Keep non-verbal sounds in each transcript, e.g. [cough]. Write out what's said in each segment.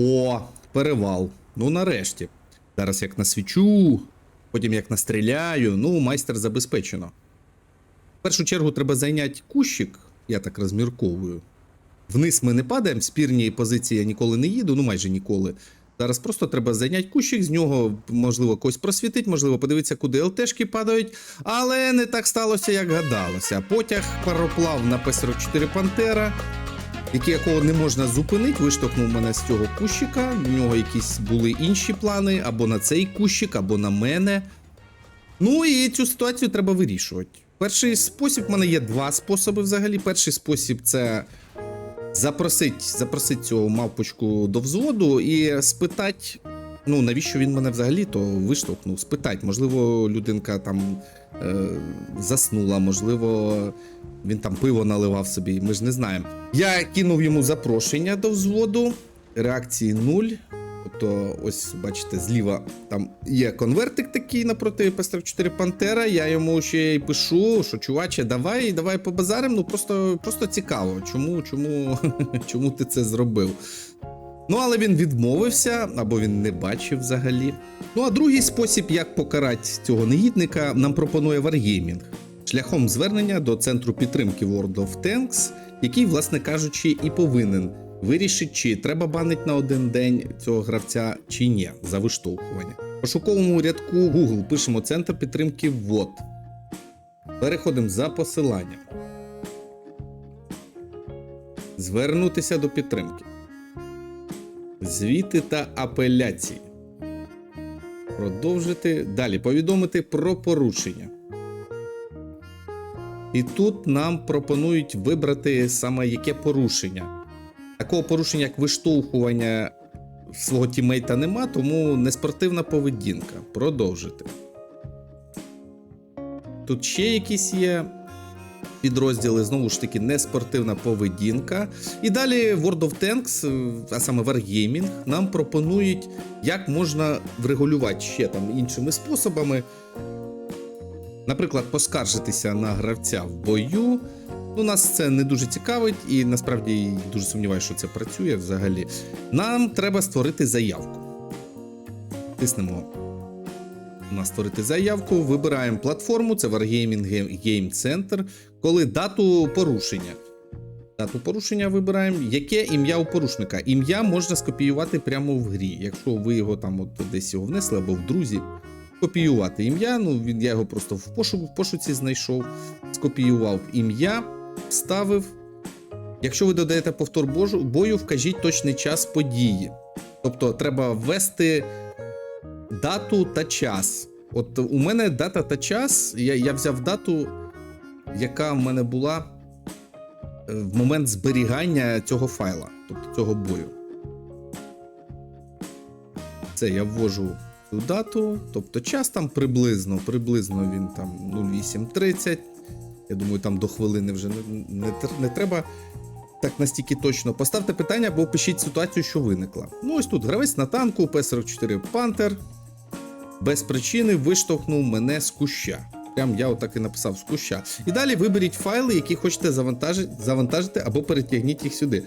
О, перевал. Ну нарешті. Зараз як насвічу, потім як настріляю, ну, майстер забезпечено. В першу чергу треба зайняти кущик, я так розмірковую. Вниз ми не падаємо, в спірні позиції я ніколи не їду, ну майже ніколи. Зараз просто треба зайняти кущик, з нього можливо когось просвітить, можливо, подивитися, куди ЛТшки падають. Але не так сталося, як гадалося. Потяг пароплав на П-44 Пантера, якого не можна зупинити, виштовхнув мене з цього кущика. В нього якісь були інші плани або на цей кущик, або на мене. Ну і цю ситуацію треба вирішувати. Перший спосіб, в мене є два способи взагалі. Перший спосіб це запросить, запросить цього мавпочку до взводу і спитати, ну навіщо він мене взагалі то виштовхнув. Спитати, можливо, людинка там е, заснула, можливо, він там пиво наливав собі, ми ж не знаємо. Я кинув йому запрошення до взводу, реакції нуль. Тобто, ось бачите, зліва там є конвертик такий напроти П-44 Пантера. Я йому ще й пишу, що чуваче, давай, давай побазарим. Ну просто, просто цікаво, чому, чому, [laughs] чому ти це зробив. Ну, але він відмовився, або він не бачив взагалі. Ну а другий спосіб, як покарати цього негідника, нам пропонує Wargaming. Шляхом звернення до центру підтримки World of Tanks, який, власне кажучи, і повинен вирішити, чи треба банить на один день цього гравця, чи ні, за виштовхування. В пошуковому рядку Google пишемо центр підтримки ВОД. Переходимо за посиланням. Звернутися до підтримки. Звіти та апеляції. Продовжити. Далі повідомити про порушення. І тут нам пропонують вибрати саме яке порушення. Такого порушення, як виштовхування свого тімейта, нема, тому неспортивна поведінка. Продовжити. Тут ще якісь є підрозділи, знову ж таки, неспортивна поведінка. І далі World of Tanks, а саме Wargaming, нам пропонують, як можна врегулювати ще там іншими способами. Наприклад, поскаржитися на гравця в бою. Ну, нас це не дуже цікавить, і насправді дуже сумніваюся, що це працює взагалі. Нам треба створити заявку. Тиснемо у нас створити заявку, вибираємо платформу, це Wargaming Game Center, коли дату порушення. Дату порушення вибираємо. Яке ім'я у порушника? Ім'я можна скопіювати прямо в грі. Якщо ви його там от десь його внесли або в друзі, копіювати ім'я. Ну, він, я його просто в, пошуку, в пошуці знайшов, скопіював ім'я, вставив. Якщо ви додаєте повтор бою, вкажіть точний час події. Тобто треба ввести дату та час. От у мене дата та час. Я, я взяв дату, яка в мене була е, в момент зберігання цього файла, тобто цього бою. Це я ввожу дату, тобто час там приблизно, приблизно він там 08.30. Я думаю, там до хвилини вже не, не, не треба так настільки точно. Поставте питання або пишіть ситуацію, що виникла. Ну, ось тут гравець на танку, П-44 Пантер. Без причини виштовхнув мене з куща. Прям я отак і написав з куща. І далі виберіть файли, які хочете завантажити, завантажити або перетягніть їх сюди.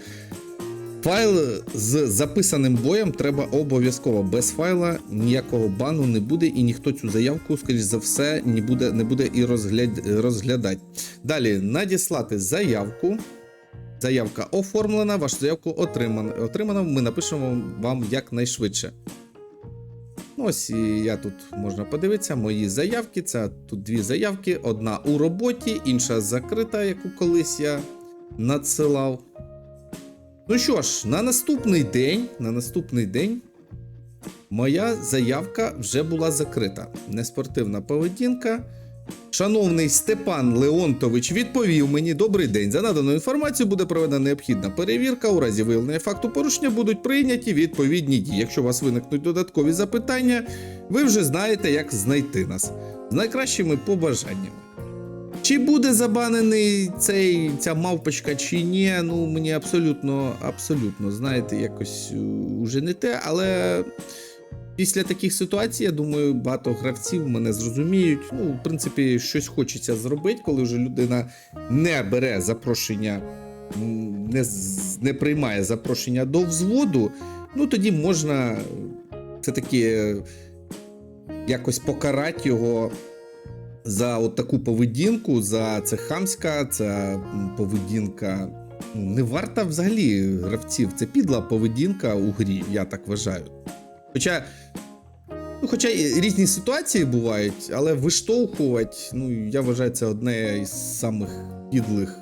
Файл з записаним боєм треба обов'язково. Без файла ніякого бану не буде, і ніхто цю заявку, скоріш за все, не буде, не буде і розгляд, розглядати. Далі надіслати заявку. Заявка оформлена, вашу заявку отримано. Отримано, ми напишемо вам якнайшвидше. Ну, Ось і я тут можна подивитися. Мої заявки. Це тут дві заявки: одна у роботі, інша закрита, яку колись я надсилав. Ну що ж, на наступний день, на наступний день моя заявка вже була закрита. Неспортивна поведінка. Шановний Степан Леонтович відповів мені добрий день. За надану інформацію буде проведена необхідна перевірка. У разі виявлення факту порушення будуть прийняті відповідні дії. Якщо у вас виникнуть додаткові запитання, ви вже знаєте, як знайти нас з найкращими побажаннями. Чи буде забанений цей, ця мавпочка, чи ні, ну мені абсолютно, абсолютно, знаєте, якось е, уже не те, але після таких ситуацій, я думаю, багато гравців мене зрозуміють. Ну, в принципі, щось хочеться зробити, коли вже людина не бере запрошення, не, не приймає запрошення до взводу. ну тоді можна все-таки якось покарати його за от таку поведінку, за це хамська, ця поведінка. ну, Не варта взагалі гравців. Це підла поведінка у грі, я так вважаю. Хоча, ну, хоча різні ситуації бувають, але виштовхувати, ну, я вважаю, це одне із самих підлих,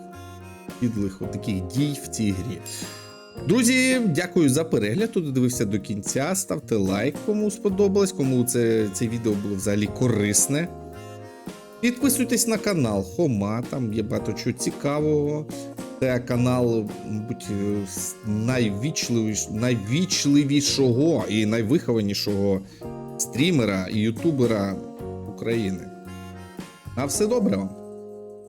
підлих от таких дій в цій грі. Друзі, дякую за перегляд. Хто додивився до кінця. Ставте лайк, кому сподобалось, кому це, це відео було взагалі корисне. Підписуйтесь на канал Хома, там є багато чого цікавого. Це канал, мабуть, найвічливіш, найвічливішого і найвихованішого стрімера і ютубера України. На все добре вам!